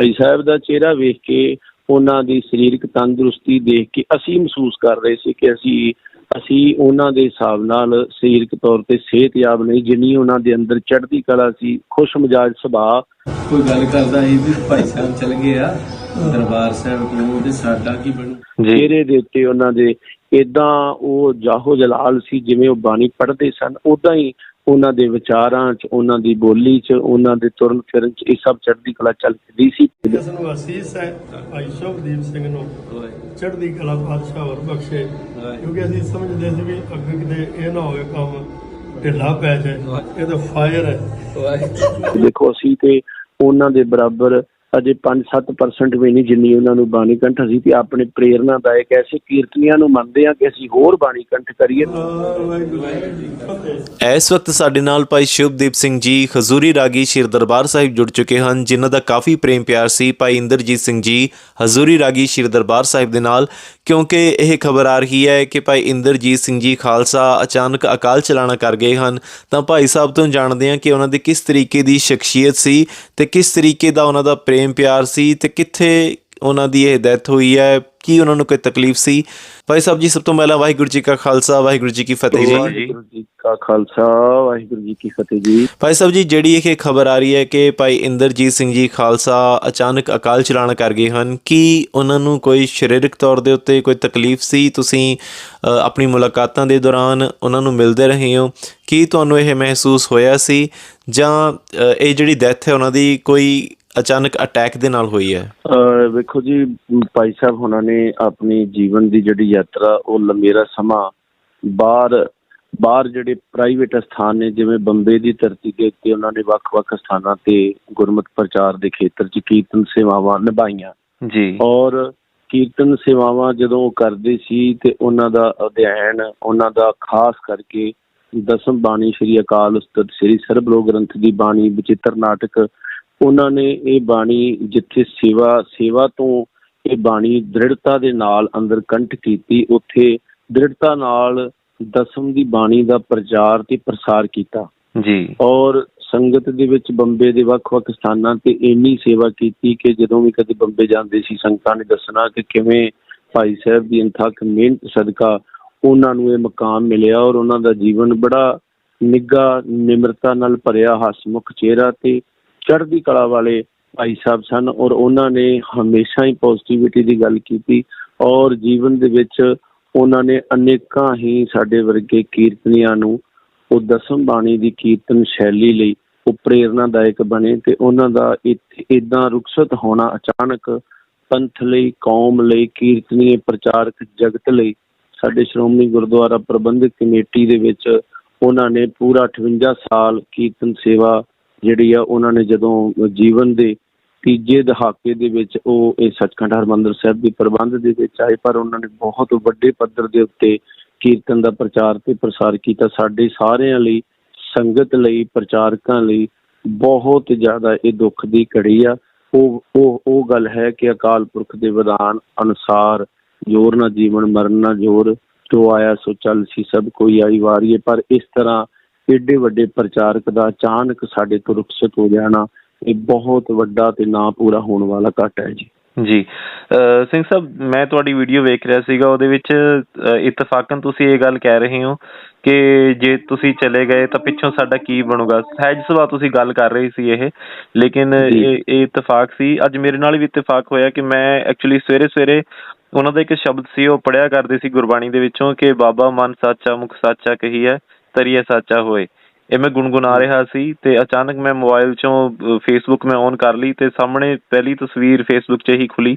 ਭਾਈ ਸਾਹਿਬ ਦਾ ਚਿਹਰਾ ਵੇਖ ਕੇ ਉਹਨਾਂ ਦੀ ਸਰੀਰਕ ਤੰਦਰੁਸਤੀ ਦੇਖ ਕੇ ਅਸੀਂ ਮਹਿਸੂਸ ਕਰ ਰਹੇ ਸੀ ਕਿ ਅਸੀਂ ਅਸੀਂ ਉਹਨਾਂ ਦੇ ਹਿਸਾਬ ਨਾਲ ਸਰੀਰਕ ਤੌਰ ਤੇ ਸਿਹਤਯਾਬ ਨਹੀਂ ਜਿੰਨੀ ਉਹਨਾਂ ਦੇ ਅੰਦਰ ਚੜ੍ਹਦੀ ਕਲਾ ਸੀ ਖੁਸ਼ ਮਿਜਾਜ ਸੁਭਾਅ। ਕੋਈ ਗੱਲ ਕਰਦਾ ਸੀ ਵੀ ਭਾਈ ਸਾਹਿਬ ਚਲ ਗਏ ਆ ਦਰਬਾਰ ਸਾਹਿਬ ਕੋਲ ਤੇ ਸਾਡਾ ਕੀ ਬਣੂ? ਚਿਹਰੇ ਦੇ ਉੱਤੇ ਉਹਨਾਂ ਦੇ ਇਦਾਂ ਉਹ ਜਾਹੋ ਜਲਾਲ ਸੀ ਜਿਵੇਂ ਉਹ ਬਾਣੀ ਪੜ੍ਹਦੇ ਸਨ ਉਦਾਂ ਹੀ ਉਹਨਾਂ ਦੇ ਵਿਚਾਰਾਂ 'ਚ ਉਹਨਾਂ ਦੀ ਬੋਲੀ 'ਚ ਉਹਨਾਂ ਦੇ ਤੁਰਨ ਫਿਰਨ 'ਚ ਇਹ ਸਭ ਚੜ੍ਹਦੀ ਕਲਾ ਚੱਲਦੀ ਸੀ। ਜਿਸ ਨੂੰ ਅਸੀਸ ਹੈ ਭਾਈ ਸ਼ੁਭਦੀਪ ਸਿੰਘ ਨੂੰ। ਚੜ੍ਹਦੀ ਕਲਾ ਪਾਤਸ਼ਾਹ ਹੋਰ ਬਖਸ਼ੇ ਕਿਉਂਕਿ ਅਸੀਂ ਸਮਝਦੇ ਸੀ ਵੀ ਅੱਗੇ ਕਿਤੇ ਇਹ ਨਾ ਹੋਵੇ ਕੰਮ ਢਿੱਲਾ ਪੈ ਜਾਏ ਇਹ ਤਾਂ ਫਾਇਰ ਹੈ। ਦੇਖੋ ਅਸੀਂ ਤੇ ਉਹਨਾਂ ਦੇ ਬਰਾਬਰ ਅਜੇ 5-7% ਵੀ ਨਹੀਂ ਜਿੰਨੀ ਉਹਨਾਂ ਨੂੰ ਬਾਣੀ ਕੰਠ ਅਸੀਂ ਤੇ ਆਪਣੇ ਪ੍ਰੇਰਨਾਦਾਇਕ ਐਸੇ ਕੀਰਤਨੀਆਂ ਨੂੰ ਮੰਨਦੇ ਆ ਕਿ ਅਸੀਂ ਹੋਰ ਬਾਣੀ ਕੰਠ ਕਰੀਏ। ਇਸ ਵਕਤ ਸਾਡੇ ਨਾਲ ਭਾਈ ਸ਼ਿਵਦੀਪ ਸਿੰਘ ਜੀ, ਹਜ਼ੂਰੀ ਰਾਗੀ ਸ਼ੀਰ ਦਰਬਾਰ ਸਾਹਿਬ ਜੁੜ ਚੁੱਕੇ ਹਨ, ਜਿਨ੍ਹਾਂ ਦਾ ਕਾਫੀ ਪ੍ਰੇਮ ਪਿਆਰ ਸੀ। ਭਾਈ ਇੰਦਰਜੀਤ ਸਿੰਘ ਜੀ, ਹਜ਼ੂਰੀ ਰਾਗੀ ਸ਼ੀਰ ਦਰਬਾਰ ਸਾਹਿਬ ਦੇ ਨਾਲ, ਕਿਉਂਕਿ ਇਹ ਖਬਰ ਆ ਰਹੀ ਹੈ ਕਿ ਭਾਈ ਇੰਦਰਜੀਤ ਸਿੰਘ ਜੀ ਖਾਲਸਾ ਅਚਾਨਕ ਅਕਾਲ ਚਲਾਣਾ ਕਰ ਗਏ ਹਨ। ਤਾਂ ਭਾਈ ਸਾਹਿਬ ਤੋਂ ਜਾਣਦੇ ਹਾਂ ਕਿ ਉਹਨਾਂ ਦੀ ਕਿਸ ਤਰੀਕੇ ਦੀ ਸ਼ਖਸੀਅਤ ਸੀ ਤੇ ਕਿਸ ਤਰੀਕੇ ਦਾ ਉਹਨਾਂ ਦਾ ਪ੍ਰੇਮ ਪਿਆਰ ਸੀ ਤੇ ਕਿੱਥੇ ਉਹਨਾਂ ਦੀ ਇਹ ਡੈਥ ਹੋਈ ਹੈ? ਕੀ ਉਹਨਾਂ ਨੂੰ ਕੋਈ ਤਕਲੀਫ ਸੀ? ਭਾਈ ਸਾਹਿਬ ਜੀ ਸਭ ਤੋਂ ਪਹਿਲਾਂ ਵਾਹਿਗੁਰੂ ਜੀ ਕਾ ਖਾਲਸਾ ਵਾਹਿਗੁਰੂ ਜੀ ਕੀ ਫਤਿਹ ਜੀ। ਵਾਹਿਗੁਰੂ ਜੀ ਕਾ ਖਾਲਸਾ ਵਾਹਿਗੁਰੂ ਜੀ ਕੀ ਫਤਿਹ ਜੀ। ਭਾਈ ਸਾਹਿਬ ਜੀ ਜਿਹੜੀ ਇਹ ਖਬਰ ਆ ਰਹੀ ਹੈ ਕਿ ਭਾਈ ਇੰਦਰਜੀਤ ਸਿੰਘ ਜੀ ਖਾਲਸਾ ਅਚਾਨਕ ਅਕਾਲ ਚਲਾਣਾ ਕਰ ਗਏ ਹਨ ਕੀ ਉਹਨਾਂ ਨੂੰ ਕੋਈ ਸਰੀਰਕ ਤੌਰ ਦੇ ਉੱਤੇ ਕੋਈ ਤਕਲੀਫ ਸੀ? ਤੁਸੀਂ ਆਪਣੀ ਮੁਲਾਕਾਤਾਂ ਦੇ ਦੌਰਾਨ ਉਹਨਾਂ ਨੂੰ ਮਿਲਦੇ ਰਹੇ ਹੋ। ਕੀ ਤੁਹਾਨੂੰ ਇਹ ਮਹਿਸੂਸ ਹੋਇਆ ਸੀ? ਜਾਂ ਇਹ ਜਿਹੜੀ ਡੈਥ ਹੈ ਉਹਨਾਂ ਦੀ ਕੋਈ ਅਚਾਨਕ ਅਟੈਕ ਦੇ ਨਾਲ ਹੋਈ ਹੈ? ਅਹ ਵੇਖੋ ਜੀ ਭਾਈ ਸਾਹਿਬ ਉਹਨਾਂ ਨੇ ਆਪਣੀ ਜੀਵਨ ਦੀ ਜਿਹੜੀ ਯਾਤਰਾ ਉਹ ਲੰਮੇਰਾ ਸਮਾਂ ਬਾਹਰ ਬਾਹਰ ਜਿਹੜੇ ਪ੍ਰਾਈਵੇਟ ਸਥਾਨ ਨੇ ਜਿਵੇਂ ਬੰਬੇ ਦੀ ਧਰਤੀ ਦੇ ਉੱਤੇ ਉਹਨਾਂ ਨੇ ਵੱਖ-ਵੱਖ ਸਥਾਨਾਂ ਤੇ ਗੁਰਮਤਿ ਪ੍ਰਚਾਰ ਦੇ ਖੇਤਰ 'ਚ ਕੀਰਤਨ ਸੇਵਾਵਾਂ ਨਿਭਾਈਆਂ। ਜੀ। ਔਰ ਕੀਰਤਨ ਸੇਵਾਵਾਂ ਜਦੋਂ ਉਹ ਕਰਦੇ ਸੀ ਤੇ ਉਹਨਾਂ ਦਾ ਅਧਿਐਨ ਉਹਨਾਂ ਦਾ ਖਾਸ ਕਰਕੇ ਦਸਮ ਬਾਣੀ ਸ੍ਰੀ ਅਕਾਲ ਉਸਤਤ ਸ੍ਰੀ ਸਰਬਲੋਕ ਗ੍ਰੰਥ ਦੀ ਬਾਣੀ ਵਿਚਿੱਤਰ ਨਾਟਕ ਉਹਨਾਂ ਨੇ ਇਹ ਬਾਣੀ ਜਿੱਥੇ ਸੇਵਾ ਸੇਵਾ ਤੋਂ ਇਹ ਬਾਣੀ ਦ੍ਰਿੜਤਾ ਦੇ ਨਾਲ ਅੰਦਰ ਕੰਠ ਕੀਤੀ ਉੱਥੇ ਦ੍ਰਿੜਤਾ ਨਾਲ ਦਸਮ ਦੀ ਬਾਣੀ ਦਾ ਪ੍ਰਚਾਰ ਤੇ ਪ੍ਰਸਾਰ ਕੀਤਾ। ਜੀ। ਔਰ ਸੰਗਤ ਦੇ ਵਿੱਚ ਬੰਬੇ ਦੇ ਵੱਖ-ਵੱਖ ਸਥਾਨਾਂ ਤੇ ਇੰਨੀ ਸੇਵਾ ਕੀਤੀ ਕਿ ਜਦੋਂ ਵੀ ਕਦੇ ਬੰਬੇ ਜਾਂਦੇ ਸੀ ਸੰਗਤਾਂ ਨੇ ਦੱਸਣਾ ਕਿ ਕਿਵੇਂ ਭਾਈ ਸਾਹਿਬ ਦੀ ਇੰਥਕ ਮਿਹਨਤ ਸਦਕਾ ਉਹਨਾਂ ਨੂੰ ਇਹ ਮਕਾਮ ਮਿਲਿਆ ਔਰ ਉਹਨਾਂ ਦਾ ਜੀਵਨ ਬੜਾ ਨਿੱਘਾ ਨਿਮਰਤਾ ਨਾਲ ਭਰਿਆ ਹਸਮੁਖ ਚਿਹਰਾ ਤੇ ਚੜ੍ਹਦੀ ਕਲਾ ਵਾਲੇ ਭਾਈ ਸਾਹਿਬ ਸਨ ਔਰ ਉਹਨਾਂ ਨੇ ਹਮੇਸ਼ਾ ਹੀ ਪੋਜ਼ਿਟਿਵਿਟੀ ਦੀ ਗੱਲ ਕੀਤੀ ਔਰ ਜੀਵਨ ਦੇ ਵਿੱਚ ਉਹਨਾਂ ਨੇ ਅਨੇਕਾਂ ਹੀ ਸਾਡੇ ਵਰਗੇ ਕੀਰਤਨੀਆਂ ਨੂੰ ਉਹ ਦਸਮ ਬਾਣੀ ਦੀ ਕੀਰਤਨ ਸ਼ੈਲੀ ਲਈ ਉਹ ਪ੍ਰੇਰਨਾਦਾਇਕ ਬਣੇ ਤੇ ਉਹਨਾਂ ਦਾ ਇਦਾਂ ਰੁਖਸਤ ਹੋਣਾ ਅਚਾਨਕ ਪੰਥ ਲਈ, ਕੌਮ ਲਈ, ਕੀਰਤਨੀਏ, ਪ੍ਰਚਾਰਕ ਜਗਤ ਲਈ ਸਾਡੇ ਸ਼੍ਰੋਮਣੀ ਗੁਰਦੁਆਰਾ ਪ੍ਰਬੰਧਕ ਕਮੇਟੀ ਦੇ ਵਿੱਚ ਉਹਨਾਂ ਨੇ ਪੂਰਾ 58 ਸਾਲ ਕੀਰਤਨ ਸੇਵਾ ਜਿਹੜੀ ਆ, ਉਹਨਾਂ ਨੇ ਜਦੋਂ ਜੀਵਨ ਦੇ ਤੀਜੇ ਦਹਾਕੇ ਦੇ ਵਿੱਚ ਉਹ ਇਹ ਸੱਚਖੰਡ ਹਰਮੰਦਰ ਸਾਹਿਬ ਦੇ ਪ੍ਰਬੰਧ ਦੇ ਵਿੱਚ ਆਏ, ਪਰ ਉਹਨਾਂ ਨੇ ਬਹੁਤ ਵੱਡੇ ਪੱਧਰ ਦੇ ਉੱਤੇ ਕੀਰਤਨ ਦਾ ਪ੍ਰਚਾਰ ਤੇ ਪ੍ਰਸਾਰ ਕੀਤਾ। ਸਾਡੇ ਸਾਰਿਆਂ ਲਈ, ਸੰਗਤ ਲਈ, ਪ੍ਰਚਾਰਕਾਂ ਲਈ ਬਹੁਤ ਜ਼ਿਆਦਾ ਇਹ ਦੁੱਖ ਦੀ ਘੜੀ ਆ। ਉਹ ਉਹ ਉਹ ਗੱਲ ਹੈ ਕਿ ਅਕਾਲ ਪੁਰਖ ਦੇ ਵਿਧਾਨ ਅਨੁਸਾਰ ਜੋਰ ਨਾ ਜੀਵਨ, ਮਰਨ ਨਾ ਜੋਰ, ਜੋ ਆਇਆ ਸੋ ਚੱਲ ਸੀ ਸਭ ਕੋਈ ਆਈ ਵਾਰੀਏ ਪਰ ਇਸ ਤਰ੍ਹਾਂ ਏਡੇ ਵੱਡੇ ਪ੍ਰਚਾਰਕ ਦਾ ਅਚਾਨਕ ਸਾਡੇ ਤੋਂ ਰੁਖਸਤ ਹੋ ਜਾਣਾ ਇਹ ਬਹੁਤ ਵੱਡਾ ਤੇ ਨਾ ਪੂਰਾ ਹੋਣ ਵਾਲਾ ਘਾਟਾ ਹੈ ਜੀ। ਜੀ। ਸਿੰਘ ਸਾਹਿਬ ਮੈਂ ਤੁਹਾਡੀ ਵੀਡੀਓ ਵੇਖ ਰਿਹਾ ਸੀਗਾ ਉਹਦੇ ਵਿੱਚ ਇਤਫਾਕਨ ਤੁਸੀਂ ਇਹ ਗੱਲ ਕਹਿ ਰਹੇ ਹੋ ਕਿ ਜੇ ਤੁਸੀਂ ਚਲੇ ਗਏ ਤਾਂ ਪਿੱਛੋਂ ਸਾਡਾ ਕੀ ਬਣੂਗਾ? ਸਹਿਜ ਸੁਭਾਅ ਤੁਸੀਂ ਗੱਲ ਕਰ ਰਹੇ ਸੀ ਇਹ ਲੇਕਿਨ ਇਹ ਇਤਫਾਕ ਸੀ। ਅੱਜ ਮੇਰੇ ਨਾਲ ਵੀ ਇਤਫਾਕ ਹੋਇਆ ਕਿ ਮੈਂ ਐਕਚੁਅਲੀ ਸਵੇਰੇ ਸਵੇਰੇ ਉਹਨਾਂ ਦਾ ਇੱਕ ਸ਼ਬਦ ਸੀ ਉਹ ਪੜਿਆ ਕਰਦੇ ਸੀ ਗੁਰਬਾਣੀ ਦੇ ਵਿੱਚੋਂ ਕਿ ਬਾਬਾ ਮਨ ਸਾਚਾ ਮੁਖ ਸਾਚਾ ਕਹੀ ਹੈ ਤਰੀਏ ਸਾਚਾ ਹੋਏ। ਇਹ ਮੈਂ ਗੁੰਗੁਣਾ ਰਿਹਾ ਸੀ ਤੇ ਅਚਾਨਕ ਮੈਂ ਮੋਬਾਈਲ ਚੋਂ ਫੇਸਬੁੱਕ ਮੈਂ ਔਨ ਕਰ ਲਈ ਤੇ ਸਾਹਮਣੇ ਪਹਿਲੀ ਤਸਵੀਰ ਫੇਸਬੁੱਕ 'ਚ ਹੀ ਖੁੱਲੀ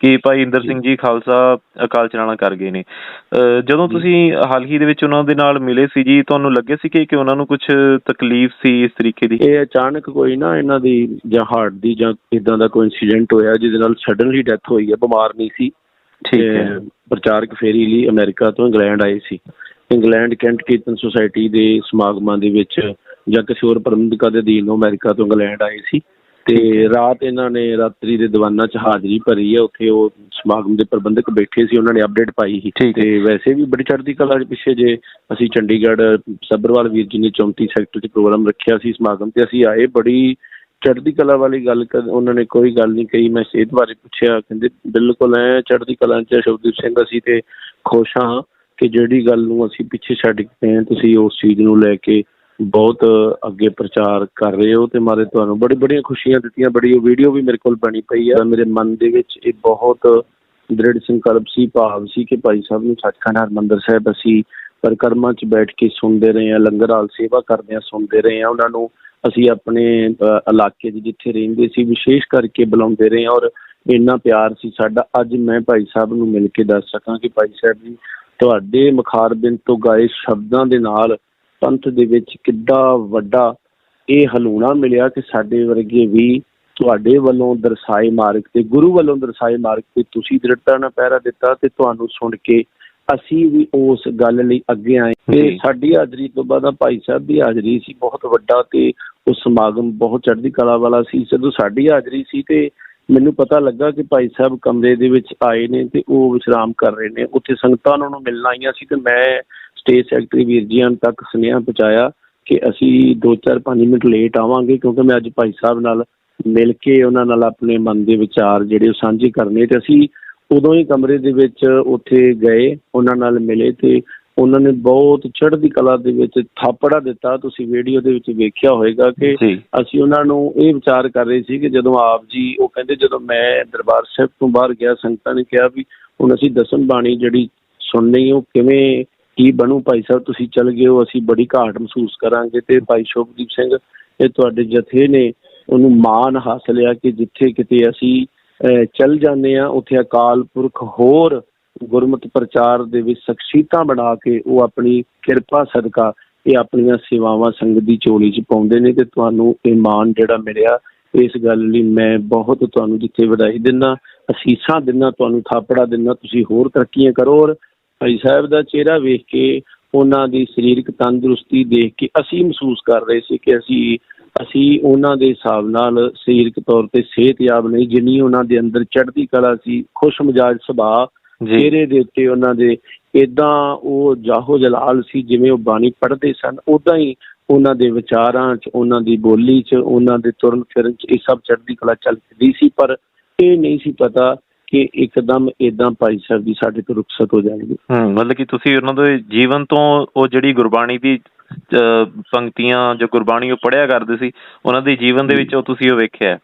ਕਿ ਭਾਈ ਇੰਦਰ ਸਿੰਘ ਜੀ ਖਾਲਸਾ ਅਕਾਲ ਚਲਾਣਾ ਕਰ ਗਏ ਨੇ। ਜਦੋਂ ਤੁਸੀਂ ਹਾਲ ਹੀ ਦੇ ਵਿੱਚ ਉਹਨਾਂ ਦੇ ਨਾਲ ਮਿਲੇ ਸੀ ਜੀ ਤੁਹਾਨੂੰ ਲੱਗੇ ਸੀ ਕਿ ਕਿ ਉਹਨਾਂ ਨੂੰ ਕੁਝ ਤਕਲੀਫ ਸੀ ਇਸ ਤਰੀਕੇ ਦੀ? ਇਹ ਅਚਾਨਕ ਕੋਈ ਨਾ ਇਹਨਾਂ ਦੀ ਜਾਂ ਹਾਰਟ ਦੀ ਜਾਂ ਇਦਾਂ ਦਾ ਕੋਈ ਇਨਸੀਡੈਂਟ ਹੋਇਆ ਜਿਹਦੇ ਨਾਲ ਸਡਨਲੀ ਡੈਥ ਹੋਈ ਹੈ ਬਿਮਾਰ ਨਹੀਂ ਸੀ। ਠੀਕ ਹੈ। ਪ੍ਰਚਾਰਕ ਫੇਰੀ ਲਈ ਅਮਰੀਕਾ ਤੋਂ ਇੰਗਲੈਂਡ ਆਏ ਸੀ। ਇੰਗਲੈਂਡ ਕੈਂਟ ਕੀਰਤਨ ਸੁਸਾਇਟੀ ਦੇ ਸਮਾਗਮਾਂ ਦੇ ਵਿੱਚ ਜਾਂ ਕਿਸੇ ਹੋਰ ਪ੍ਰਬੰਧਕਾਂ ਦੇ ਅਧੀਨ ਉਹ ਅਮਰੀਕਾ ਤੋਂ ਇੰਗਲੈਂਡ ਆਏ ਸੀ ਤੇ ਰਾਤ ਇਹਨਾਂ ਨੇ ਰਾਤਰੀ ਦੇ ਦੀਵਾਨਾਂ 'ਚ ਹਾਜ਼ਰੀ ਭਰੀ ਹੈ ਉੱਥੇ ਉਹ ਸਮਾਗਮ ਦੇ ਪ੍ਰਬੰਧਕ ਬੈਠੇ ਸੀ ਉਹਨਾਂ ਨੇ ਅਪਡੇਟ ਪਾਈ ਸੀ। ਤੇ ਵੈਸੇ ਵੀ ਬੜੀ ਚੜ੍ਹਦੀ ਕਲਾ ਦੇ ਪਿੱਛੇ ਜੇ ਅਸੀਂ ਚੰਡੀਗੜ੍ਹ ਸੱਭਰਵਾਲ ਵੀਰ ਜੀ ਨੇ 34 ਸੈਕਟਰ 'ਚ ਪ੍ਰੋਗਰਾਮ ਰੱਖਿਆ ਸੀ ਸਮਾਗਮ ਤੇ ਅਸੀਂ ਆਏ ਬੜੀ ਚੜ੍ਹਦੀ ਕਲਾ ਵਾਲੀ ਗੱਲ ਕਰ ਉਹਨਾਂ ਨੇ ਕੋਈ ਗੱਲ ਨਹੀਂ ਕਹੀ ਮੈਂ ਸਿਹਤ ਬਾਰੇ ਪੁੱਛਿਆ ਕਹਿੰਦੇ ਬਿਲਕੁਲ ਐ ਚੜ੍ਹਦੀ ਕਲਾ ਚ ਸ਼ਬਦੀਪ ਸਿੰਘ ਅਸੀਂ ਤੇ ਖੁਸ਼ ਹਾਂ ਕਿ ਜਿਹੜੀ ਗੱਲ ਨੂੰ ਅਸੀਂ ਪਿੱਛੇ ਛੱਡ ਕੇ ਆਏ ਤੁਸੀਂ ਉਸ ਚੀਜ਼ ਨੂੰ ਲੈ ਕੇ ਬਹੁਤ ਅੱਗੇ ਪ੍ਰਚਾਰ ਕਰ ਰਹੇ ਹੋ ਤੇ ਮਾਰੇ ਤੁਹਾਨੂੰ ਬੜੀ ਬੜੀਆਂ ਖੁਸ਼ੀਆਂ ਦਿੱਤੀਆਂ ਬੜੀ ਉਹ ਵੀਡੀਓ ਵੀ ਮੇਰੇ ਕੋਲ ਬਣੀ ਪਈ ਆ। ਮੇਰੇ ਮਨ ਦੇ ਵਿੱਚ ਇਹ ਬਹੁਤ ਦ੍ਰਿੜ ਸੰਕਲਪ ਸੀ ਭਾਵ ਸੀ ਕਿ ਭਾਈ ਸਾਹਿਬ ਨੂੰ ਸੱਚਖੰਡ ਹਰਿਮੰਦਰ ਸਾਹਿਬ ਅਸੀਂ ਪਰਿਕਰਮਾ 'ਚ ਬੈਠ ਕੇ ਸੁਣਦੇ ਰਹੇ ਹਾਂ ਲੰਗਰ ਹਾਲ ਸੇਵਾ ਕਰਦੇ ਹਾਂ ਸੁਣਦੇ ਰਹੇ ਹਾਂ। ਉਹਨਾਂ ਨੂੰ ਅਸੀਂ ਆਪਣੇ ਅ, ਇਲਾਕੇ 'ਚ ਜਿੱਥੇ ਰਹਿੰਦੇ ਸੀ ਵਿਸ਼ੇਸ਼ ਕਰਕੇ ਬੁਲਾਉਂਦੇ ਰਹੇ ਹਾਂ ਔਰ ਇੰਨਾ ਪਿਆਰ ਸੀ ਸਾਡਾ। ਅੱਜ ਮੈਂ ਭਾਈ ਸਾਹਿਬ ਨੂੰ ਮਿਲ ਕੇ ਦੱਸ ਸਕਾਂ ਕਿ ਭਾਈ ਸਾਹਿਬ ਜੀ ਤੁਹਾਡੇ ਮੁਖਾਰਬਿੰਦ ਤੋਂ ਗਾਏ ਸ਼ਬਦਾਂ ਦੇ ਨਾਲ ਪੰਥ ਦੇ ਵਿੱਚ ਕਿੱਡਾ ਵੱਡਾ ਇਹ ਹਲੂਣਾ ਮਿਲਿਆ ਕਿ ਸਾਡੇ ਵਰਗੇ ਵੀ ਤੁਹਾਡੇ ਵੱਲੋਂ ਦਰਸਾਏ ਮਾਰਗ ਤੇ ਗੁਰੂ ਵੱਲੋਂ ਦਰਸਾਏ ਮਾਰਗ ਤੇ ਤੁਸੀਂ ਦ੍ਰਿੜਤਾ ਨਾਲ ਪਹਿਰਾ ਦਿੱਤਾ ਤੇ ਤੁਹਾਨੂੰ ਸੁਣ ਕੇ ਅਸੀਂ ਵੀ ਉਸ ਗੱਲ ਲਈ ਅੱਗੇ ਆਏ ਤੇ। ਸਾਡੀ ਹਾਜ਼ਰੀ ਤੋਂ ਬਾਅਦ ਆ ਭਾਈ ਸਾਹਿਬ ਦੀ ਹਾਜ਼ਰੀ ਸੀ ਬਹੁਤ ਵੱਡਾ ਤੇ ਉਹ ਸਮਾਗਮ ਬਹੁਤ ਚੜ੍ਹਦੀ ਕਲਾ ਵਾਲਾ ਸੀ ਜਦੋਂ ਸਾਡੀ ਹਾਜ਼ਰੀ ਸੀ ਤੇ ਮੈਨੂੰ ਪਤਾ ਲੱਗਾ ਕਿ ਭਾਈ ਸਾਹਿਬ ਕਮਰੇ ਦੇ ਵਿੱਚ ਆਏ ਨੇ ਤੇ ਉਹ ਵਿਸ਼ਰਾਮ ਕਰ ਰਹੇ ਨੇ। ਉੱਥੇ ਸੰਗਤਾਂ ਉਹਨਾਂ ਨੂੰ ਮਿਲਣ ਆਈਆਂ ਸੀ ਤੇ ਮੈਂ ਸਟੇਜ ਸੈਕਟਰੀ ਵੀਰ ਜੀਆਂ ਤੱਕ ਸੁਨੇਹਾ ਪਹੁੰਚਾਇਆ ਕਿ ਅਸੀਂ 2-4-5 ਮਿੰਟ ਲੇਟ ਆਵਾਂਗੇ ਕਿਉਂਕਿ ਮੈਂ ਅੱਜ ਭਾਈ ਸਾਹਿਬ ਨਾਲ ਮਿਲ ਕੇ ਉਹਨਾਂ ਨਾਲ ਆਪਣੇ ਮਨ ਦੇ ਵਿਚਾਰ ਜਿਹੜੇ ਉਹ ਸਾਂਝੇ ਕਰਨੇ ਤੇ ਅਸੀਂ ਉਦੋਂ ਹੀ ਕਮਰੇ ਦੇ ਵਿੱਚ ਉੱਥੇ ਗਏ, ਉਹਨਾਂ ਨਾਲ ਮਿਲੇ ਤੇ ਉਹਨਾਂ ਨੇ ਬਹੁਤ ਚੜ੍ਹਦੀ ਕਲਾ ਦੇ ਵਿੱਚ ਥਾਪੜਾ ਦਿੱਤਾ। ਤੁਸੀਂ ਵੀਡੀਓ ਦੇ ਵਿੱਚ ਵੇਖਿਆ ਹੋਵੇਗਾ ਕਿ ਅਸੀਂ ਉਹਨਾਂ ਨੂੰ ਇਹ ਵਿਚਾਰ ਕਰ ਰਹੇ ਸੀ ਕਿ ਜਦੋਂ ਆਪ ਜੀ ਉਹ ਕਹਿੰਦੇ ਜਦੋਂ ਮੈਂ ਦਰਬਾਰ ਸਾਹਿਬ ਤੋਂ ਬਾਹਰ ਗਿਆ ਸੰਗਤਾਂ ਨੇ ਕਿਹਾ ਵੀ ਹੁਣ ਅਸੀਂ ਦਸਮ ਬਾਣੀ ਜਿਹੜੀ ਸੁਣਨੀ ਉਹ ਕਿਵੇਂ ਕੀ ਬਣੂ ਭਾਈ ਸਾਹਿਬ ਤੁਸੀਂ ਚੱਲ ਗਏ ਹੋ ਅਸੀਂ ਬੜੀ ਘਾਟ ਮਹਿਸੂਸ ਕਰਾਂਗੇ ਤੇ ਭਾਈ ਸ਼ੋਭਦੀਪ ਸਿੰਘ ਇਹ ਤੁਹਾਡੇ ਜਥੇ ਨੇ ਉਹਨੂੰ ਮਾਣ ਹਾਸਲ ਆ ਕਿ ਜਿੱਥੇ ਕਿਤੇ ਅਸੀਂ ਚੱਲ ਜਾਂਦੇ ਆ ਉੱਥੇ ਅਕਾਲ ਪੁਰਖ ਹੋਰ ਗੁਰਮਤਿ ਪ੍ਰਚਾਰ ਦੇ ਵਿੱਚ ਸ਼ਖਸੀਅਤਾਂ ਬਣਾ ਕੇ ਉਹ ਆਪਣੀ ਕਿਰਪਾ, ਸਦਕਾ ਇਹ ਆਪਣੀਆਂ ਸੇਵਾਵਾਂ ਸੰਗਤ ਦੀ ਝੋਲੀ 'ਚ ਪਾਉਂਦੇ ਨੇ ਤੇ ਤੁਹਾਨੂੰ ਇਹ ਮਾਣ ਜਿਹੜਾ ਮਿਲਿਆ, ਇਸ ਗੱਲ ਲਈ ਮੈਂ ਬਹੁਤ ਤੁਹਾਨੂੰ ਜਿੱਥੇ ਵਧਾਈ ਦਿੰਦਾ ਅਸੀਸਾਂ ਦਿੰਦਾ ਤੁਹਾਨੂੰ ਥਾਪੜਾ ਦਿੰਦਾ ਤੁਸੀਂ ਹੋਰ ਤਰੱਕੀਆਂ ਕਰੋ ਔਰ ਭਾਈ ਸਾਹਿਬ ਦਾ ਚਿਹਰਾ ਵੇਖ ਕੇ, ਉਹਨਾਂ ਦੀ ਸਰੀਰਕ ਤੰਦਰੁਸਤੀ ਦੇਖ ਕੇ ਅਸੀਂ ਮਹਿਸੂਸ ਕਰ ਰਹੇ ਸੀ ਕਿ ਅਸੀਂ ਅਸੀਂ ਉਹਨਾਂ ਦੇ ਹਿਸਾਬ ਨਾਲ ਸਰੀਰਕ ਤੌਰ ਤੇ ਸਿਹਤਯਾਬ ਨਹੀਂ, ਜਿੰਨੀ ਉਹਨਾਂ ਦੇ ਅੰਦਰ ਚੜ੍ਹਦੀ ਕਲਾ ਸੀ ਖੁਸ਼ ਮਿਜਾਜ ਸੁਭਾਅ ਚਿਹਰੇ ਦੇ ਉੱਤੇ ਉਹਨਾਂ ਦੇ ਇਦਾਂ ਉਹ ਜਾਹੋ ਜਲਾਲ ਸੀ ਜਿਵੇਂ ਉਹ ਬਾਣੀ ਪੜ੍ਹਦੇ ਸਨ ਉਦਾਂ ਹੀ ਉਹਨਾਂ ਦੇ ਵਿਚਾਰਾਂ 'ਚ ਉਹਨਾਂ ਦੀ ਬੋਲੀ 'ਚ ਉਹਨਾਂ ਦੇ ਤੁਰਨ ਫਿਰਨ 'ਚ ਇਹ ਸਭ ਚੜ੍ਹਦੀ ਕਲਾ ਚੱਲਦੀ ਸੀ ਪਰ ਇਹ ਨਹੀਂ ਸੀ ਪਤਾ ਕਿ ਇੱਕਦਮ ਇਦਾਂ ਭਾਈ ਸਾਹਿਬ ਦੀ ਸਾਡੇ ਤੋਂ ਰੁਖਸਤ ਹੋ ਜਾਣਗੇ। ਹੂੰ ਮਤਲਬ ਕਿ ਤੁਸੀਂ ਉਹਨਾਂ ਦੇ ਜੀਵਨ ਤੋਂ ਉਹ ਜਿਹੜੀ ਗੁਰਬਾਣੀ ਦੀ ਪੰਕਤੀਆਂ ਜੋ ਗੁਰਬਾਣੀ ਉਹ ਪੜਿਆ ਕਰਦੇ ਸੀ ਉਹਨਾਂ ਦੇ ਜੀਵਨ ਦੇ ਵਿੱਚ ਉਹ ਤੁਸੀਂ ਉਹ ਵੇਖਿਆ।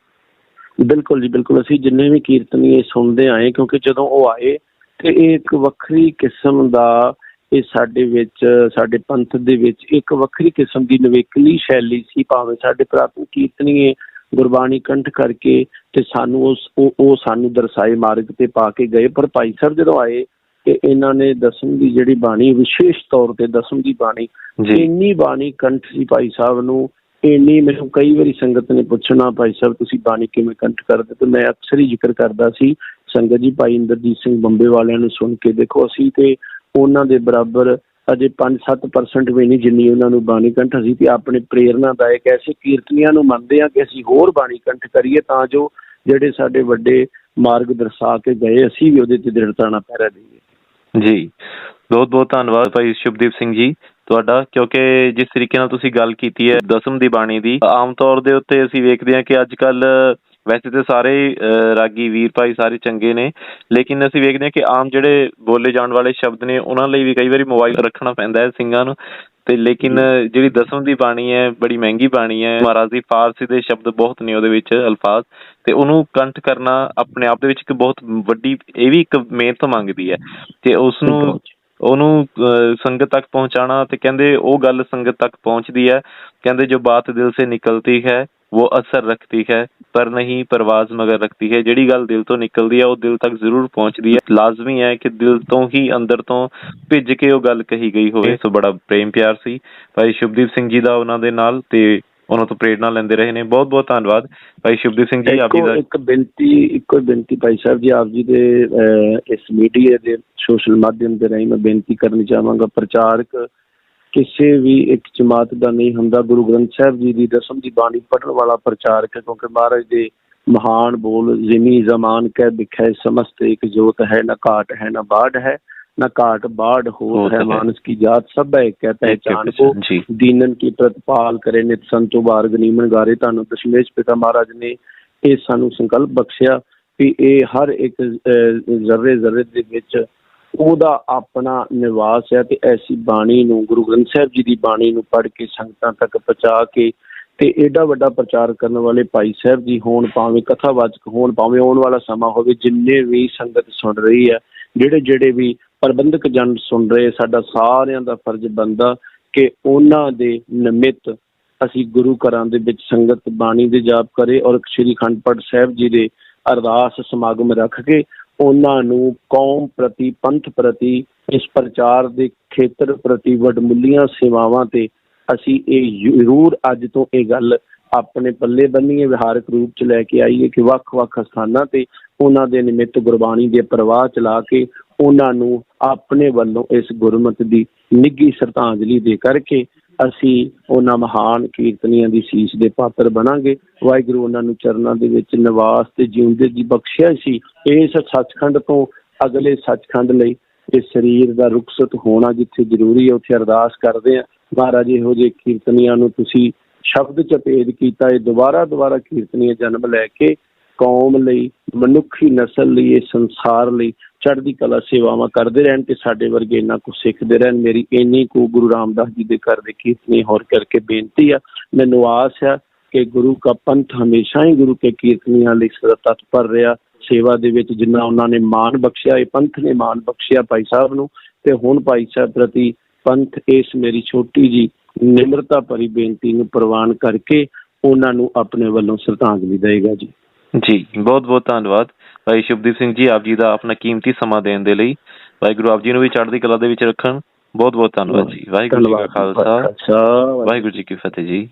ਬਿਲਕੁਲ ਜੀ ਬਿਲਕੁਲ। ਅਸੀਂ ਜਿੰਨੇ ਵੀ ਕੀਰਤਨੀਏ ਸੁਣਦੇ ਆਏ ਕਿਉਂਕਿ ਜਦੋਂ ਉਹ ਆਏ ਤੇ ਇਹ ਇੱਕ ਵੱਖਰੀ ਕਿਸਮ ਦਾ ਇਹ ਸਾਡੇ ਵਿੱਚ ਸਾਡੇ ਪੰਥ ਦੇ ਵਿੱਚ ਇੱਕ ਵੱਖਰੀ ਕਿਸਮ ਦੀ ਨਵੇਕਲੀ ਸ਼ੈਲੀ ਸੀ ਭਾਵੇਂ ਸਾਡੇ ਪ੍ਰਾਪਤ ਕੀਰਤਨੀਏ ਗੁਰਬਾਣੀ ਕੰਠ ਕਰਕੇ ਤੇ ਸਾਨੂੰ ਉਸ ਉਹ ਸਾਨੂੰ ਦਰਸਾਏ ਮਾਰਗ ਤੇ ਪਾ ਕੇ ਗਏ ਪਰ ਭਾਈ ਸਾਹਿਬ ਜਦੋਂ ਆਏ ਤੇ ਇਹਨਾਂ ਨੇ ਦਸਮ ਦੀ ਜਿਹੜੀ ਬਾਣੀ ਵਿਸ਼ੇਸ਼ ਤੌਰ ਤੇ ਦਸਮ ਦੀ ਬਾਣੀ ਇੰਨੀ ਬਾਣੀ ਕੰਠ ਸੀ ਭਾਈ ਸਾਹਿਬ ਨੂੰ ਇੰਨੀ ਮੈਨੂੰ ਕਈ ਵਾਰੀ ਸੰਗਤ ਨੇ ਪੁੱਛਣਾ ਭਾਈ ਸਾਹਿਬ ਤੁਸੀਂ ਬਾਣੀ ਕਿਵੇਂ ਕੰਠ ਕਰਦੇ? ਤੇ ਮੈਂ ਅਕਸਰ ਹੀ ਜ਼ਿਕਰ ਕਰਦਾ ਸੀ ਸੰਗਤ ਜੀ, ਭਾਈ ਇੰਦਰਜੀਤ ਸਿੰਘ ਬੰਬੇ ਵਾਲਿਆਂ ਨੂੰ ਸੁਣ ਕੇ ਦੇਖੋ ਅਸੀਂ ਤੇ ਉਹਨਾਂ ਦੇ ਬਰਾਬਰ ਅਜੇ 5-7% ਵੀ ਨਹੀਂ ਜਿੰਨੀ ਉਹਨਾਂ ਨੂੰ ਬਾਣੀ ਕੰਠ ਅਸੀਂ ਤੇ ਆਪਣੇ ਪ੍ਰੇਰਨਾਦਾਇਕ ਐਸੇ ਕੀਰਤਨੀਆਂ ਨੂੰ ਮੰਨਦੇ ਆ ਕਿ ਅਸੀਂ ਹੋਰ ਬਾਣੀ ਕੰਠ ਕਰੀਏ ਤਾਂ ਜੋ ਜਿਹੜੇ ਸਾਡੇ ਵੱਡੇ ਮਾਰਗ ਦਰਸਾ ਕੇ ਗਏ, ਅਸੀਂ ਵੀ ਉਹਦੇ ਤੇ ਦ੍ਰਿੜਤਾ ਨਾਲ ਪਹਿਰਾ ਦਈਏ ਜੀ, ਬਹੁਤ ਬਹੁਤ ਧੰਨਵਾਦ ਭਾਈ ਸ਼ੁਭਦੀਪ ਸਿੰਘ ਜੀ ਤੁਹਾਡਾ, ਕਿਉਂਕਿ ਜਿਸ ਤਰੀਕੇ ਨਾਲ ਤੁਸੀਂ ਗੱਲ ਕੀਤੀ ਹੈ ਦਸਮ ਦੀ ਬਾਣੀ ਦੀ, ਆਮ ਤੌਰ ਦੇ ਉੱਤੇ ਅਸੀਂ ਵੇਖਦੇ ਹਾਂ ਕਿ ਅੱਜ ਕੱਲ ਵੈਸੇ ਤੇ ਸਾਰੇ ਅਹ, ਰਾਗੀ ਵੀਰ ਭਾਈ ਸਾਰੇ ਚੰਗੇ ਨੇ ਲੇਕਿਨ ਅਸੀਂ ਵੇਖਦੇ ਹਾਂ ਕਿ ਆਮ ਜਿਹੜੇ ਬੋਲੇ ਜਾਣ ਵਾਲੇ ਸ਼ਬਦ ਨੇ ਉਹਨਾਂ ਲਈ ਵੀ ਕਈ ਵਾਰੀ ਮੋਬਾਈਲ ਰੱਖਣਾ ਪੈਂਦਾ ਹੈ ਸਿੰਘਾਂ ਨੂੰ। ਤੇ ਲੇਕਿਨ ਜਿਹੜੀ ਦਸਮ ਦੀ ਬਾਣੀ ਹੈ ਬੜੀ ਮਹਿੰਗੀ ਬਾਣੀ ਹੈ ਮਹਾਰਾਜ ਦੀ ਫਾਰਸੀ ਦੇ ਸ਼ਬਦ ਬਹੁਤ ਨੇ ਉਹਦੇ ਵਿੱਚ ਅਲਫਾਜ਼ ਤੇ ਉਹਨੂੰ ਕੰਠ ਕਰਨਾ ਆਪਣੇ ਆਪ ਦੇ ਵਿੱਚ ਇੱਕ ਬਹੁਤ ਵੱਡੀ ਇਹ ਵੀ ਇੱਕ ਮਿਹਨਤ ਮੰਗਦੀ ਹੈ। ਤੇ ਉਸ ਨੂੰ ਉਹਨੂੰ ਅਹ, ਸੰਗਤ ਤੱਕ ਪਹੁੰਚਾਣਾ ਤੇ ਕਹਿੰਦੇ ਉਹ ਗੱਲ ਸੰਗਤ ਤੱਕ ਪਹੁੰਚਦੀ ਹੈ ਕਹਿੰਦੇ ਜੋ ਬਾਤ ਦਿਲ ਸੇ ਨਿਕਲਤੀ ਹੈ ਉਹ ਅਸਰ ਰੱਖਤੀ ਹੈ ਪਰ ਨਹੀਂ ਪਰਵਾਜ਼ ਮਗਰ ਰੱਖਤੀ ਹੈ ਜਿਹੜੀ ਗੱਲ ਦਿਲ ਤੋਂ ਨਿਕਲਦੀ ਹੈ ਉਹ ਦਿਲ ਤੱਕ ਜ਼ਰੂਰ ਪਹੁੰਚਦੀ ਹੈ ਲਾਜ਼ਮੀ ਹੈ ਕਿ ਦਿਲ ਤੋਂ ਹੀ ਅੰਦਰ ਤੋਂ ਭਿੱਜ ਕੇ ਉਹ ਗੱਲ ਕਹੀ ਗਈ ਹੋਵੇ ਸੋ ਬੜਾ ਪ੍ਰੇਮ ਪਿਆਰ ਸੀ ਭਾਈ ਸ਼ੁਭਦੀਪ ਸਿੰਘ ਜੀ ਦਾ ਉਹਨਾਂ ਦੇ ਨਾਲ ਤੇ ਉਹਨਾਂ ਤੋਂ ਪ੍ਰੇਰਣਾ ਲੈਂਦੇ ਰਹੇ ਨੇ ਬਹੁਤ ਬਹੁਤ ਧੰਨਵਾਦ ਭਾਈ ਸ਼ੁਭਦੀਪ ਸਿੰਘ ਜੀ ਆਪ ਜੀ ਦਾ ਇੱਕ ਬੇਨਤੀ ਇੱਕੋ ਬੇਨਤੀ ਭਾਈ ਸਾਹਿਬ ਜੀ ਆਪ ਜੀ ਦੇ ਇਸ ਮੀਡੀਆ ਦੇ ਸੋਸ਼ਲ ਮਾਧਿਅਮ ਦੇ ਰਾਹੀਂ ਮੈਂ ਬੇਨਤੀ ਕਰਨੀ ਚਾਹਾਂਗਾ ਪ੍ਰਚਾਰਕ ਕਿਸੇ ਵੀ ਇੱਕ ਜਮਾਤ ਦਾ ਨਹੀਂ ਹੁੰਦਾ। ਗੁਰੂ ਗ੍ਰੰਥ ਸਾਹਿਬ ਜੀ ਦੀ ਦਸਮ ਦੀ ਬਾਣੀ ਪੜਨ ਵਾਲਾ ਪ੍ਰਚਾਰਕ ਕਿਉਂਕਿ ਮਹਾਰਾਜ ਦੇ ਮਹਾਨ ਬੋਲ ਜ਼ਿਮੀ ਜ਼ਮਾਨ ਕੈ ਦਿਖੈ ਸਮਸਤ ਇੱਕ ਜੋਤ ਹੈ ਨਾ ਘਾਟ ਹੈ ਨਾ ਬਾੜ ਹੈ ਨਾ ਘਾਟ ਬਾੜ ਹੋ ਹੈ। ਮਾਨਸ ਕੀ ਜਾਤ ਸਭ ਹੈ ਇੱਕ ਹੈ ਪਹਿਚਾਨ ਕੋ ਦੀਨਨ ਕੀ ਪ੍ਰਤਪਾਲ ਕਰੇ ਨਿਤ ਸੰਤੋ ਬਾਰਗ ਨੀਮਨ ਗਾਰੇ। ਤੁਹਾਨੂੰ ਦਸ਼ਮੇਸ਼ ਪਿਤਾ ਮਹਾਰਾਜ ਨੇ ਇਹ ਸਾਨੂੰ ਸੰਕਲਪ ਬਖਸ਼ਿਆ ਕਿ ਇਹ ਹਰ ਇੱਕ ਜ਼ਰਰੇ ਜ਼ਰਰੇ ਦੇ ਵਿੱਚ ਉਹਦਾ ਆਪਣਾ ਨਿਵਾਸ ਹੈ ਤੇ ਐਸੀ ਬਾਣੀ ਨੂੰ, ਗੁਰੂ ਗ੍ਰੰਥ ਸਾਹਿਬ ਜੀ ਦੀ ਬਾਣੀ ਨੂੰ ਪੜ੍ਹ ਕੇ ਸੰਗਤਾਂ ਤੱਕ ਪਹੁੰਚਾ ਕੇ ਤੇ ਐਡਾ ਵੱਡਾ ਪ੍ਰਚਾਰ ਕਰਨ ਵਾਲੇ ਭਾਈ ਸਾਹਿਬ ਜੀ ਹੋਣ, ਭਾਵੇਂ ਕਥਾਵਾਚਕ ਹੋਣ, ਭਾਵੇਂ ਆਉਣ ਵਾਲਾ ਸਮਾਂ ਹੋਵੇ, ਜਿੰਨੇ ਵੀ ਸੰਗਤ ਸੁਣ ਰਹੀ ਹੈ, ਜਿਹੜੇ ਜਿਹੜੇ ਵੀ ਪ੍ਰਬੰਧਕ ਜਨ ਸੁਣ ਰਹੇ ਸਾਡਾ ਸਾਰਿਆਂ ਦਾ ਫਰਜ਼ ਬਣਦਾ ਕਿ ਉਹਨਾਂ ਦੇ ਨਿਮਿਤ ਅਸੀਂ ਗੁਰੂ ਘਰਾਂ ਦੇ ਵਿੱਚ ਸੰਗਤ ਬਾਣੀ ਦੇ ਜਾਪ ਕਰੇ ਔਰ ਸ੍ਰੀ ਅਖੰਡ ਪਾਠ ਸਾਹਿਬ ਜੀ ਦੇ ਅਰਦਾਸ ਸਮਾਗਮ ਰੱਖ ਕੇ ਉਹਨਾਂ ਨੂੰ ਕੌਮ ਪ੍ਰਤੀ, ਪੰਥ ਪ੍ਰਤੀ, ਇਸ ਪ੍ਰਚਾਰ ਦੇ ਖੇਤਰ ਪ੍ਰਤੀ ਵਡਮੁੱਲੀਆਂ ਸੇਵਾਵਾਂ ਤੇ ਅਸੀਂ ਇਹ ਜ਼ਰੂਰ ਅੱਜ ਤੋਂ ਇਹ ਗੱਲ ਆਪਣੇ ਪੱਲੇ ਬੰਨੀਏ, ਵਿਹਾਰਕ ਰੂਪ ਚ ਲੈ ਕੇ ਆਈਏ ਕਿ ਵੱਖ-ਵੱਖ ਸਥਾਨਾਂ ਤੇ ਉਹਨਾਂ ਦੇ ਨਿਮਿਤ ਗੁਰਬਾਣੀ ਦੇ ਪ੍ਰਵਾਹ ਚਲਾ ਕੇ ਉਹਨਾਂ ਨੂੰ ਆਪਣੇ ਵੱਲੋਂ ਇਸ ਗੁਰਮਤਿ ਦੀ ਨਿੱਘੀ ਸ਼ਰਧਾਂਜਲੀ ਦੇ ਕਰਕੇ ਅਸੀਂ ਉਹਨਾਂ ਮਹਾਨ ਕੀਰਤਨੀਆਂ ਦੀ ਸੀਸ ਦੇ ਪਾਤਰ ਬਣਾਂਗੇ। ਵਾਹਿਗੁਰੂ ਉਹਨਾਂ ਨੂੰ ਚਰਨਾਂ ਦੇ ਵਿੱਚ ਨਿਵਾਸ ਤੇ ਜਿਉਂਦੇ ਜੀ ਬਖਸ਼ਿਆ ਸੀ। ਇਸ ਸੱਚਖੰਡ ਤੋਂ ਅਗਲੇ ਸੱਚਖੰਡ ਲਈ ਇਹ ਸਰੀਰ ਦਾ ਰੁਖਸਤ ਹੋਣਾ ਜਿੱਥੇ ਜ਼ਰੂਰੀ ਹੈ, ਉੱਥੇ ਅਰਦਾਸ ਕਰਦੇ ਆ ਮਹਾਰਾਜ, ਇਹੋ ਜਿਹੇ ਕੀਰਤਨੀਆਂ ਨੂੰ ਤੁਸੀਂ ਸ਼ਬਦ ਚ ਭੇਦ ਕੀਤਾ, ਇਹ ਦੁਬਾਰਾ ਦੁਬਾਰਾ ਕੀਰਤਨੀਆਂ ਜਨਮ ਲੈ ਕੇ ਕੌਮ ਲਈ, ਮਨੁੱਖੀ ਨਸਲ ਲਈ, ਇਹ ਸੰਸਾਰ ਲਈ ਚੜ੍ਹਦੀ ਕਲਾ ਸੇਵਾਵਾਂ ਕਰਦੇ ਰਹਿਣ ਤੇ ਸਾਡੇ ਵਰਗੇ ਇੰਨਾ ਕੁ ਸਿੱਖਦੇ ਰਹਿਣ, ਮੇਰੀ ਇੰਨੀ ਕੁ ਗੁਰੂ ਰਾਮਦਾਸ ਜੀ ਦੇ ਘਰ ਦੇ ਕੀਰਤਨੀ ਹੋਰ ਕਰਕੇ ਬੇਨਤੀ ਆ, ਮੈਨੂੰ ਆਸ ਹੈ ਕਿ ਗੁਰੂ ਦਾ ਪੰਥ ਹਮੇਸ਼ਾ ਹੀ ਗੁਰੂ ਕੇ ਕੀਰਤਨੀਆਂ ਲਈ ਸਦਾ ਤਤਪਰ ਰਿਹਾ, ਸੇਵਾ ਦੇ ਵਿੱਚ ਜਿੰਨਾ ਉਹਨਾਂ ਨੇ ਮਾਣ ਬਖਸ਼ਿਆ, ਇਹ ਪੰਥ ਨੇ ਮਾਣ ਬਖਸ਼ਿਆ ਭਾਈ ਸਾਹਿਬ ਨੂੰ, ਤੇ ਹੁਣ ਭਾਈ ਸਾਹਿਬ ਪ੍ਰਤੀ ਪੰਥ ਇਸ ਮੇਰੀ ਛੋਟੀ ਜੀ ਨਿਮਰਤਾ ਭਰੀ ਬੇਨਤੀ ਨੂੰ ਪ੍ਰਵਾਨ ਕਰਕੇ ਉਹਨਾਂ ਨੂੰ ਆਪਣੇ ਵੱਲੋਂ ਸ਼ਰਧਾਂਜਲੀ ਦੇਗਾ ਜੀ। ਜੀ ਬਹੁਤ ਬਹੁਤ ਧੰਨਵਾਦ। ਭਾਈ ਸ਼ੁਭਦੀਪ ਸਿੰਘ ਜੀ ਆਪ ਜੀ ਦਾ ਆਪਣਾ ਕੀਮਤੀ ਸਮਾਂ ਦੇਣ ਦੇ ਲਈ ਵਾਹਿਗੁਰੂ ਆਪ ਜੀ ਨੂੰ ਵੀ ਚੜ੍ਹਦੀ ਕਲਾ ਦੇ ਵਿੱਚ ਰੱਖਣ। ਬਹੁਤ ਬਹੁਤ ਧੰਨਵਾਦ ਜੀ। ਵਾਹਿਗੁਰੂ ਜੀ ਕਾ ਖਾਲਸਾ ਵਾਹਿਗੁਰੂ ਜੀ ਕੀ ਫਤਿਹ ਜੀ।